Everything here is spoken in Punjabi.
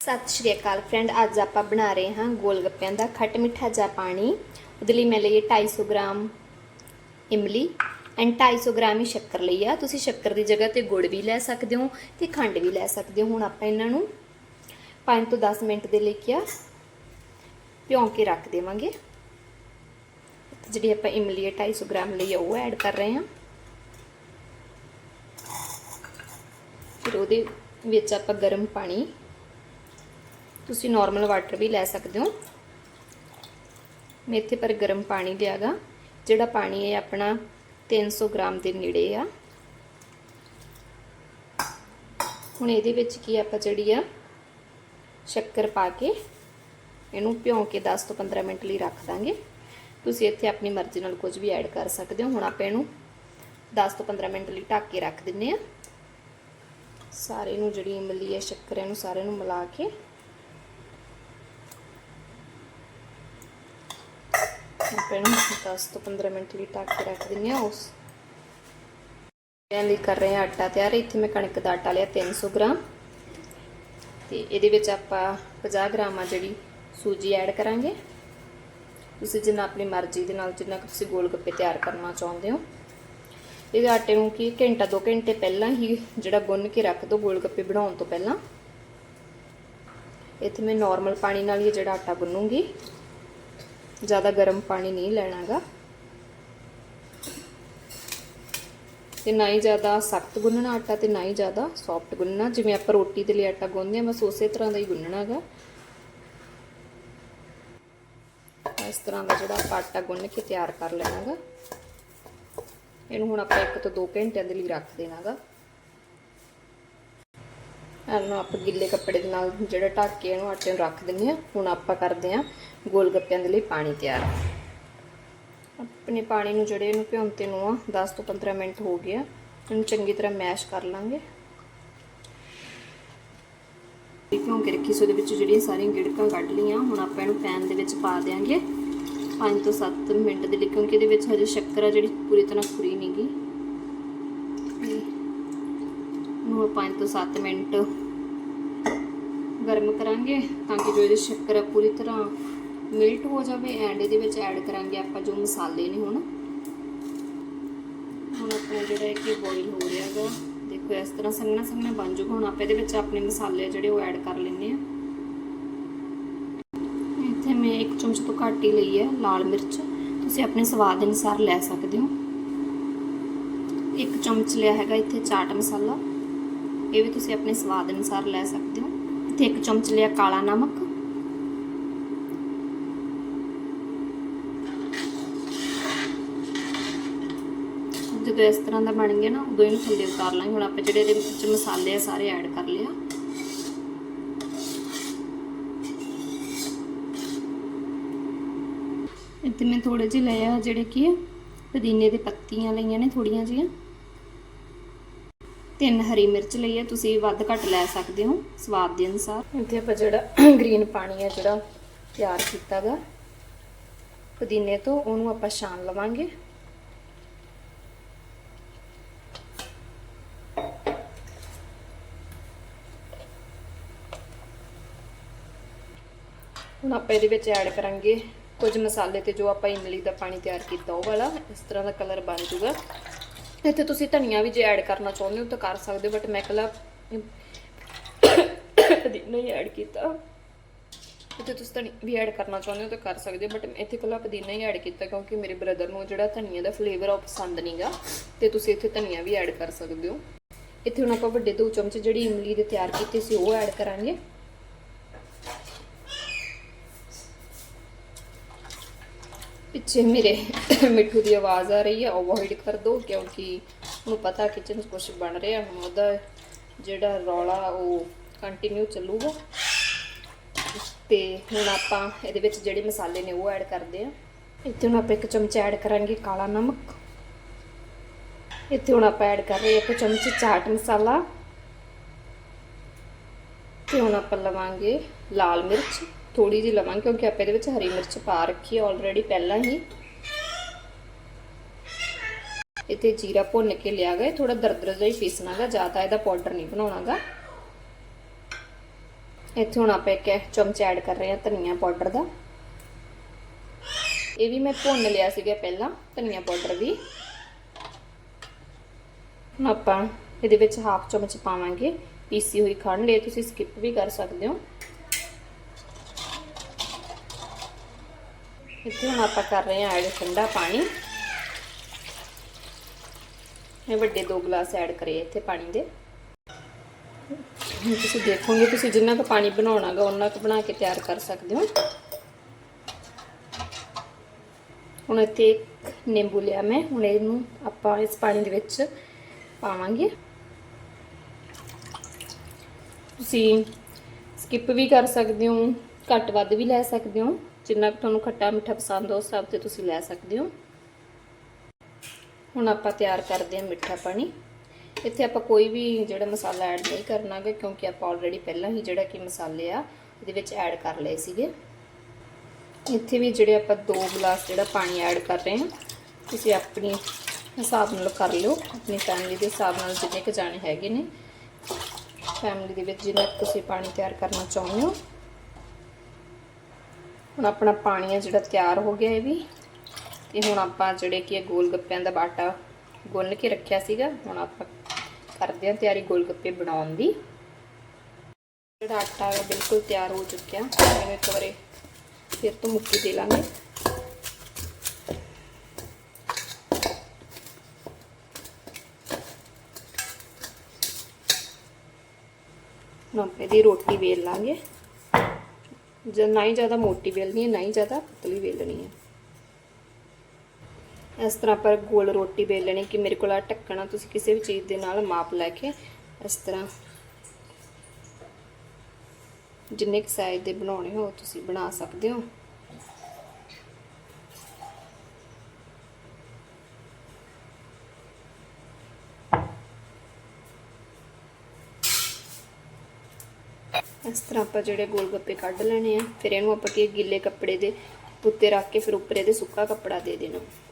ਸਤਿ ਸ਼੍ਰੀ ਅਕਾਲ ਫਰੈਂਡ ਅੱਜ ਆਪਾਂ ਬਣਾ ਰਹੇ ਹਾਂ ਗੋਲ ਗੱਪਿਆਂ ਦਾ ਖੱਟ ਮਿੱਠਾ ਜਾ ਪਾਣੀ। ਉਹਦੇ ਲਈ ਮੈਂ ਲਈ ਹੈ 250 ਗ੍ਰਾਮ ਇਮਲੀ ਐਂਡ 250 ਗ੍ਰਾਮ ਹੀ ਸ਼ੱਕਰ ਲਈ ਆ। ਤੁਸੀਂ ਸ਼ੱਕਰ ਦੀ ਜਗ੍ਹਾ ਤੇ ਗੁੜ ਵੀ ਲੈ ਸਕਦੇ ਹੋ ਤੇ ਖੰਡ ਵੀ ਲੈ ਸਕਦੇ ਹੋ। ਹੁਣ ਆਪਾਂ ਇਹਨਾਂ ਨੂੰ 5 ਤੋਂ 10 ਮਿੰਟ ਦੇ ਲਈ ਕਿਆ? ਭਿਉਂ ਕੇ ਰੱਖ ਦੇਵਾਂਗੇ। ਜਿਹੜੀ ਆਪਾਂ ਇਮਲੀ ਹੈ 250 ਗ੍ਰਾਮ ਲਈ ਆ, ਉਹ ਐਡ ਕਰ ਰਹੇ ਹਾਂ। ਫਿਰ ਉਹਦੇ ਵਿੱਚ ਆਪਾਂ ਗਰਮ ਪਾਣੀ ਤੁਸੀਂ ਨਾਰਮਲ ਵਾਟਰ ਵੀ ਲੈ ਸਕਦੇ ਹੋ। ਮੈਂ ਇੱਥੇ ਪਰ ਗਰਮ ਪਾਣੀ ਲਿਆਗਾ, ਜਿਹੜਾ ਪਾਣੀ ਹੈ ਆਪਣਾ 300 ਗ੍ਰਾਮ ਦੇ ਨੇੜੇ ਆ। ਹੁਣ ਇਹਦੇ ਵਿੱਚ ਕੀ ਆਪਾਂ ਜਿਹੜੀ ਆ ਸ਼ੱਕਰ ਪਾ ਕੇ ਇਹਨੂੰ ਭਿਉਂ ਕੇ 10 ਤੋਂ 15 ਮਿੰਟ ਲਈ ਰੱਖ ਦਾਂਗੇ। ਤੁਸੀਂ ਇੱਥੇ ਆਪਣੀ ਮਰਜ਼ੀ ਨਾਲ ਕੁਝ ਵੀ ਐਡ ਕਰ ਸਕਦੇ ਹੋ। ਹੁਣ ਆਪਾਂ ਇਹਨੂੰ 10 ਤੋਂ 15 ਮਿੰਟ ਲਈ ਢੱਕ ਕੇ ਰੱਖ ਦਿੰਨੇ ਆ। ਸਾਰੇ ਨੂੰ ਜਿਹੜੀ ਇਮਲੀ ਹੈ, ਸ਼ੱਕਰ ਇਹਨੂੰ ਸਾਰੇ ਨੂੰ ਮਿਲਾ ਕੇ ਆਪਾਂ ਇਹਨੂੰ 10 ਤੋਂ 15 ਮਿੰਟ ਲਈ ਢੱਕ ਕੇ ਰੱਖ ਦਿੰਨੇ ਆ ਉਸ ਲਈ ਕਰ ਰਹੇ ਆ ਆਟਾ ਤਿਆਰ। ਇੱਥੇ ਮੈਂ ਕਣਕ ਦਾ ਆਟਾ ਲਿਆ 300 ਗ੍ਰਾਮ। ਤੇ ਇਹਦੇ ਵਿੱਚ ਆਪਾਂ 50 ਗ੍ਰਾਮ ਆ ਜਿਹੜੀ ਸੂਜੀ ਐਡ ਕਰਾਂਗੇ। ਤੁਸੀਂ ਜਿੰਨਾ ਆਪਣੀ ਮਰਜ਼ੀ ਦੇ ਨਾਲ, ਜਿੰਨਾ ਕੁ ਤੁਸੀਂ ਗੋਲ ਗੱਪੇ ਤਿਆਰ ਕਰਨਾ ਚਾਹੁੰਦੇ ਹੋ। ਇਹਦੇ ਆਟੇ ਨੂੰ ਕੀ, ਘੰਟਾ 2 ਘੰਟੇ ਪਹਿਲਾਂ ਹੀ ਜਿਹੜਾ ਗੁੰਨ ਕੇ ਰੱਖ ਦੋ ਗੋਲ ਗੱਪੇ ਬਣਾਉਣ ਤੋਂ ਪਹਿਲਾਂ। ਇੱਥੇ ਮੈਂ ਨਾਰਮਲ ਪਾਣੀ ਨਾਲ ਹੀ ਜਿਹੜਾ ਆਟਾ ਗੁੰਨੂੰਗੀ। ਜ਼ਿਆਦਾ ਗਰਮ ਪਾਣੀ ਨਹੀਂ ਲੈਣਾਗਾ। ਤੇ ਨਾ ਹੀ ਜ਼ਿਆਦਾ ਸਖਤ ਗੁੰਨਣਾ ਆਟਾ ਤੇ ਨਾ ਹੀ ਜ਼ਿਆਦਾ ਸੌਫਟ ਗੁੰਨਣਾ। ਜਿਵੇਂ ਆਪਾਂ ਰੋਟੀ ਦੇ ਲਈ ਆਟਾ ਗੁੰਨਦੇ ਆ ਬਸ ਉਸੇ ਤਰ੍ਹਾਂ ਦਾ ਹੀ ਗੁੰਨਣਾਗਾ। ਇਸ ਤਰ੍ਹਾਂ ਦਾ ਜਿਹੜਾ ਆਪਾਂ ਆਟਾ ਗੁੰਨ ਕੇ ਤਿਆਰ ਕਰ ਲੈਣਾਗਾ। ਇਹਨੂੰ ਹੁਣ ਆਪਾਂ 1 ਤੋਂ 2 ਘੰਟਿਆਂ ਦੇ ਲਈ ਰੱਖ ਦੇਣਾਗਾ। ਇਹਨੂੰ ਆਪਾਂ ਗਿੱਲੇ ਕੱਪੜੇ ਦੇ ਨਾਲ ਜਿਹੜਾ ਢੱਕ ਕੇ ਇਹਨੂੰ ਆਟੇ ਨੂੰ ਰੱਖ ਦਿੰਦੇ ਆ ਹੁਣ ਆਪਾਂ ਕਰਦੇ ਆ ਗੋਲ ਗੱਪਿਆਂ ਦੇ ਲਈ ਪਾਣੀ ਤਿਆਰ। ਆਪਣੇ ਪਾਣੀ ਨੂੰ ਜਿਹੜੇ ਇਹਨੂੰ ਭਿਉਂਤੇ ਨੂੰ ਆ 10 ਤੋਂ 15 ਮਿੰਟ ਹੋ ਗਿਆ ਇਹਨੂੰ ਚੰਗੀ ਤਰ੍ਹਾਂ ਮੈਸ਼ ਕਰ ਲਾਂਗੇ। ਭਿਉਂ ਕੇ ਰੱਖੀ ਸੋ ਦੇ ਵਿੱਚ ਜਿਹੜੀਆਂ ਸਾਰੀਆਂ ਗਿੜਕਾਂ ਕੱਢ ਲਈਆਂ। ਹੁਣ ਆਪਾਂ ਇਹਨੂੰ ਪੈਨ ਦੇ ਵਿੱਚ ਪਾ ਦੇਾਂਗੇ 5 ਤੋਂ 7 ਮਿੰਟ ਦੇ ਲਈ, ਕਿਉਂਕਿ ਇਹਦੇ ਵਿੱਚ ਹਜੇ ਸ਼ੱਕਰ ਆ ਜਿਹੜੀ ਪੂਰੀ ਤਰ੍ਹਾਂ ਖੁਰੀ ਨਹੀਂਗੀ ਨੂੰ 5 ਤੋਂ 7 ਮਿੰਟ ਗਰਮ ਕਰਾਂਗੇ ਤਾਂ ਕਿ ਜੋ ਇਹਦੀ ਸ਼ੱਕਰ ਆ ਪੂਰੀ ਤਰ੍ਹਾਂ ਮਿਲਟ ਹੋ ਜਾਵੇ ਐਂਡ ਇਹਦੇ ਵਿੱਚ ਐਡ ਕਰਾਂਗੇ ਆਪਾਂ ਜੋ ਮਸਾਲੇ ਨੇ ਹੁਣ। ਹੁਣ ਆਪਣਾ ਜਿਹੜਾ ਹੈ ਕਿ ਬੋਇਲ ਹੋ ਰਿਹਾ ਹੈਗਾ, ਦੇਖੋ ਇਸ ਤਰ੍ਹਾਂ ਸੰਘਣਾ ਸੰਘਣਾ ਬਣ ਜੂਗਾ ਹੁਣ ਆਪਾਂ ਇਹਦੇ ਵਿੱਚ ਆਪਣੇ ਮਸਾਲੇ ਜਿਹੜੇ ਉਹ ਐਡ ਕਰ ਲੈਣੇ ਆ ਇੱਥੇ ਮੈਂ ਇੱਕ ਚਮਚ ਤੋਂ ਘੱਟ ਹੀ ਲਈ ਹੈ ਲਾਲ ਮਿਰਚ। ਤੁਸੀਂ ਆਪਣੇ ਸਵਾਦ ਅਨੁਸਾਰ ਲੈ ਸਕਦੇ ਹੋ। ਇੱਕ ਚਮਚ ਲਿਆ ਹੈਗਾ ਇੱਥੇ ਚਾਟ ਮਸਾਲਾ। ਇਹ ਵੀ ਤੁਸੀਂ ਆਪਣੇ ਸਵਾਦ ਅਨੁਸਾਰ ਲੈ ਸਕਦੇ ਹੋ। ਇੱਥੇ ਇੱਕ ਚਮਚ ਲਿਆ ਕਾਲਾ ਨਮਕ। ਜਦੋਂ ਇਸ ਤਰ੍ਹਾਂ ਦਾ ਬਣ ਗਿਆ ਨਾ, ਉਦੋਂ ਇਹਨੂੰ ਥੱਲੇ ਉਤਾਰ ਲਾਂਗੇ। ਹੁਣ ਆਪਾਂ ਜਿਹੜੇ ਇਹਦੇ ਵਿੱਚ ਮਸਾਲੇ ਆ, ਸਾਰੇ ਐਡ ਕਰ ਲਿਆ ਇੱਥੇ ਮੈਂ ਥੋੜੇ ਜਿਹੇ ਲਏ ਆ, ਜਿਹੜੇ ਕੀ ਆ ਪੁਦੀਨੇ ਦੇ ਪੱਤੀਆਂ ਲਈਆਂ ਨੇ ਥੋੜੀਆਂ ਜੀਆਂ ਤਿੰਨ ਹਰੀ ਮਿਰਚ ਲਈ ਹੈ, ਤੁਸੀਂ ਵੱਧ ਘੱਟ ਲੈ ਸਕਦੇ ਹੋ, ਸਵਾਦ ਦੇ ਅਨੁਸਾਰ। ਇੱਥੇ ਆਪਾਂ ਜਿਹੜਾ ਗ੍ਰੀਨ ਪਾਣੀ ਹੈ, ਜਿਹੜਾ ਤਿਆਰ ਕੀਤਾਗਾ, ਪੁਦੀਨੇ ਤੋਂ ਉਹਨੂੰ ਆਪਾਂ ਛਾਣ ਲਵਾਂਗੇ। ਹੁਣ ਆਪਾਂ ਇਹਦੇ ਵਿੱਚ ਐਡ ਕਰਾਂਗੇ ਕੁਝ ਮਸਾਲੇ ਤੇ ਜੋ ਆਪਾਂ ਇਮਲੀ ਦਾ ਪਾਣੀ ਤਿਆਰ ਕੀਤਾ, ਉਹ ਵਾਲਾ, ਇਸ ਤਰ੍ਹਾਂ ਦਾ ਕਲਰ ਬਣ ਜੂਗਾ ਇੱਥੇ ਤੁਸੀਂ ਧਨੀਆ ਵੀ ਜੇ ਐਡ ਕਰਨਾ ਚਾਹੁੰਦੇ ਹੋ ਤਾਂ ਕਰ ਸਕਦੇ ਹੋ ਬਟ ਮੈਂ ਕਲਾ ਪੁਦੀਨਾ ਹੀ ਐਡ ਕੀਤਾ। ਇੱਥੇ ਤੁਸੀਂ ਧਨੀ ਵੀ ਐਡ ਕਰਨਾ ਚਾਹੁੰਦੇ ਹੋ ਤਾਂ ਕਰ ਸਕਦੇ ਹੋ ਬਟ ਇੱਥੇ ਕਲਾ ਪੁਦੀਨਾ ਹੀ ਐਡ ਕੀਤਾ ਕਿਉਂਕਿ ਮੇਰੇ ਬ੍ਰਦਰ ਨੂੰ ਜਿਹੜਾ ਧਨੀਆ ਦਾ ਫਲੇਵਰ ਆ ਉਹ ਪਸੰਦ ਨਹੀਂਗਾ ਤੇ ਤੁਸੀਂ ਇੱਥੇ ਧਨੀਆ ਵੀ ਐਡ ਕਰ ਸਕਦੇ ਹੋ। ਇੱਥੇ ਹੁਣ ਆਪਾਂ ਵੱਡੇ ਦੋ ਚਮਚ ਜਿਹੜੀ ਇਮਲੀ ਦੇ ਤਿਆਰ ਕੀਤੇ ਸੀ ਉਹ ਐਡ ਕਰਾਂਗੇ। ਪਿੱਛੇ ਮੇਰੇ ਮਿੱਠੂ ਦੀ ਆਵਾਜ਼ ਆ ਰਹੀ ਹੈ ਅਵੋਇਡ ਕਰ ਦਿਓ ਕਿਉਂਕਿ ਉਹਨੂੰ ਪਤਾ ਕਿਚਨ 'ਚ ਕੁਝ ਬਣ ਰਿਹਾ, ਹੁਣ ਉਹਦਾ ਜਿਹੜਾ ਰੌਲਾ ਉਹ ਕੰਟੀਨਿਊ ਚੱਲੂਗਾ। ਤੇ ਹੁਣ ਆਪਾਂ ਇਹਦੇ ਵਿੱਚ ਜਿਹੜੇ ਮਸਾਲੇ ਨੇ ਉਹ ਐਡ ਕਰਦੇ ਆ। ਇੱਥੇ ਹੁਣ ਆਪਾਂ ਇੱਕ ਚਮਚ ਐਡ ਕਰਾਂਗੇ ਕਾਲਾ ਨਮਕ। ਇੱਥੇ ਹੁਣ ਆਪਾਂ ਐਡ ਕਰ ਰਹੇ ਇੱਕ ਚਮਚ ਚਾਟ ਮਸਾਲਾ। ਤੇ ਹੁਣ ਆਪਾਂ ਲਵਾਂਗੇ ਲਾਲ ਮਿਰਚ। ਥੋੜੀ ਜਿਹੀ ਲਵਾਂਗੇ ਕਿਉਂਕਿ ਆਪਾਂ ਇਹਦੇ ਵਿੱਚ ਹਰੀ ਮਿਰਚ ਪਾ ਰੱਖੀ ਹੈ ਆਲਰੇਡੀ ਪਹਿਲਾਂ ਹੀ। ਇੱਥੇ ਜੀਰਾ ਭੁੰਨ ਕੇ ਲਿਆ ਗਏ ਥੋੜਾ ਦਰਦਰਾ ਜਿਹਾ ਹੀ ਪੀਸਣਾਗਾ ਜ਼ਿਆਦਾ ਇਹਦਾ ਪਾਊਡਰ ਨਹੀਂ ਬਣਾਉਣਾਗਾ। ਇੱਥੇ ਹੁਣ ਆਪਾਂ ਇੱਕ ਚਮਚ ਐਡ ਕਰ ਰਹੇ ਹਾਂ ਧਨੀਆ ਪਾਊਡਰ ਦਾ। ਇਹ ਵੀ ਮੈਂ ਭੁੰਨ ਲਿਆ ਸੀਗਾ ਪਹਿਲਾਂ, ਧਨੀਆ ਪਾਊਡਰ ਵੀ। ਹੁਣ ਆਪਾਂ ਇਹਦੇ ਵਿੱਚ ਹਾਫ ਚਮਚ ਪਾਵਾਂਗੇ ਪੀਸੀ ਹੋਈ ਖੰਡ, ਇਹ ਤੁਸੀਂ ਸਕਿਪ ਵੀ ਕਰ ਸਕਦੇ ਹੋ। ਇੱਥੇ ਹੁਣ ਆਪਾਂ ਕਰ ਰਹੇ ਹਾਂ ਐਡ ਠੰਡਾ ਪਾਣੀ। ਇਹ ਵੱਡੇ ਦੋ ਗਲਾਸ ਐਡ ਕਰੇ ਇੱਥੇ ਪਾਣੀ ਦੇ। ਹੁਣ ਤੁਸੀਂ ਦੇਖੋਗੇ, ਤੁਸੀਂ ਜਿੰਨਾ ਕੁ ਪਾਣੀ ਬਣਾਉਣਾਗਾ ਉਹਨਾਂ ਕੁ ਬਣਾ ਕੇ ਤਿਆਰ ਕਰ ਸਕਦੇ ਹੋ। ਹੁਣ ਇੱਥੇ ਇੱਕ ਨਿੰਬੂ ਲਿਆ ਮੈਂ, ਹੁਣ ਇਹਨੂੰ ਆਪਾਂ ਇਸ ਪਾਣੀ ਦੇ ਵਿੱਚ ਪਾਵਾਂਗੇ। ਤੁਸੀਂ ਸਕਿਪ ਵੀ ਕਰ ਸਕਦੇ ਹੋ, ਘੱਟ ਵੱਧ ਵੀ ਲੈ ਸਕਦੇ ਹੋ। ਜਿੰਨਾ ਕੁ ਤੁਹਾਨੂੰ ਖੱਟਾ ਮਿੱਠਾ ਪਸੰਦ ਹੋ ਉਸ ਹਿਸਾਬ ਤੇ ਤੁਸੀਂ ਲੈ ਸਕਦੇ ਹੋ। ਹੁਣ ਆਪਾਂ ਤਿਆਰ ਕਰਦੇ ਹਾਂ ਮਿੱਠਾ ਪਾਣੀ। ਇੱਥੇ ਆਪਾਂ ਕੋਈ ਵੀ ਜਿਹੜਾ ਮਸਾਲਾ ਐਡ ਨਹੀਂ ਕਰਨਾਗਾ, ਕਿਉਂਕਿ ਆਪਾਂ ਆਲਰੇਡੀ ਪਹਿਲਾਂ ਹੀ ਜਿਹੜਾ ਕਿ ਮਸਾਲੇ ਆ ਇਹਦੇ ਵਿੱਚ ਐਡ ਕਰ ਲਏ ਸੀਗੇ। ਇੱਥੇ ਵੀ ਜਿਹੜੇ ਆਪਾਂ 2 ਗਲਾਸ ਜਿਹੜਾ ਪਾਣੀ ਐਡ ਕਰ ਰਹੇ ਹਾਂ, ਤੁਸੀਂ ਆਪਣੀ ਹਿਸਾਬ ਨਾਲ ਕਰ ਲਿਓ। ਆਪਣੀ ਫੈਮਿਲੀ ਦੇ ਹਿਸਾਬ ਨਾਲ ਜਿੰਨੇ ਕੁ ਜਾਣੇ ਹੈਗੇ ਨੇ ਫੈਮਿਲੀ ਦੇ ਵਿੱਚ ਜਿੰਨਾ ਕੁ ਤੁਸੀਂ ਪਾਣੀ ਤਿਆਰ ਕਰਨਾ ਚਾਹੁੰਦੇ ਹੋ। ਹੁਣ ਆਪਣਾ ਪਾਣੀ ਆ ਜਿਹੜਾ ਤਿਆਰ ਹੋ ਗਿਆ ਇਹ ਵੀ। ਤੇ ਹੁਣ ਆਪਾਂ ਜਿਹੜੇ ਕਿ ਗੋਲ ਗੱਪਿਆਂ ਦਾ ਬਾਟਾ ਗੁੰਨ ਕੇ ਰੱਖਿਆ ਸੀਗਾ, ਹੁਣ ਆਪਾਂ ਕਰਦੇ ਹਾਂ ਤਿਆਰੀ ਗੋਲ ਗੱਪੇ ਬਣਾਉਣ ਦੀ। ਜਿਹੜਾ ਆਟਾ ਹੈ ਬਿਲਕੁਲ ਤਿਆਰ ਹੋ ਚੁੱਕਿਆ, ਇਹਨੂੰ ਇੱਕ ਵਾਰੀ ਫਿਰ ਤੋਂ ਮੁੱਕੀ ਦੇ ਲਾਂਗੇ। ਹੁਣ ਆਪਾਂ ਇਹਦੀ ਰੋਟੀ ਵੇਲ ਲਾਂਗੇ। ਜਦ ਨਾ ਹੀ ਜ਼ਿਆਦਾ ਮੋਟੀ ਵੇਲਣੀ ਹੈ, ਨਾ ਹੀ ਜ਼ਿਆਦਾ ਪਤਲੀ ਵੇਲਣੀ ਹੈ। ਇਸ ਤਰ੍ਹਾਂ ਪਰ ਗੋਲ ਰੋਟੀ ਵੇਲਣੀ ਕਿ ਮੇਰੇ ਕੋਲ ਆ ਢੱਕਣਾ, ਤੁਸੀਂ ਕਿਸੇ ਵੀ ਚੀਜ਼ ਦੇ ਨਾਲ ਮਾਪ ਲੈ ਕੇ ਇਸ ਤਰ੍ਹਾਂ ਜਿੰਨੇ ਕੁ ਸਾਈਜ਼ ਦੇ ਬਣਾਉਣੇ ਹੋ, ਤੁਸੀਂ ਬਣਾ ਸਕਦੇ ਹੋ। ਇਸ ਤਰ੍ਹਾਂ ਆਪਾਂ ਜਿਹੜੇ ਗੋਲ ਗੱਪੇ ਕੱਢ ਲੈਣੇ ਆ, ਫਿਰ ਇਹਨੂੰ ਆਪਾਂ ਕੀ ਗਿੱਲੇ ਕੱਪੜੇ ਦੇ ਉੱਤੇ ਰੱਖ ਕੇ ਫਿਰ ਉੱਪਰ ਇਹਦੇ ਸੁੱਕਾ ਕੱਪੜਾ ਦੇ ਦੇਣਾ।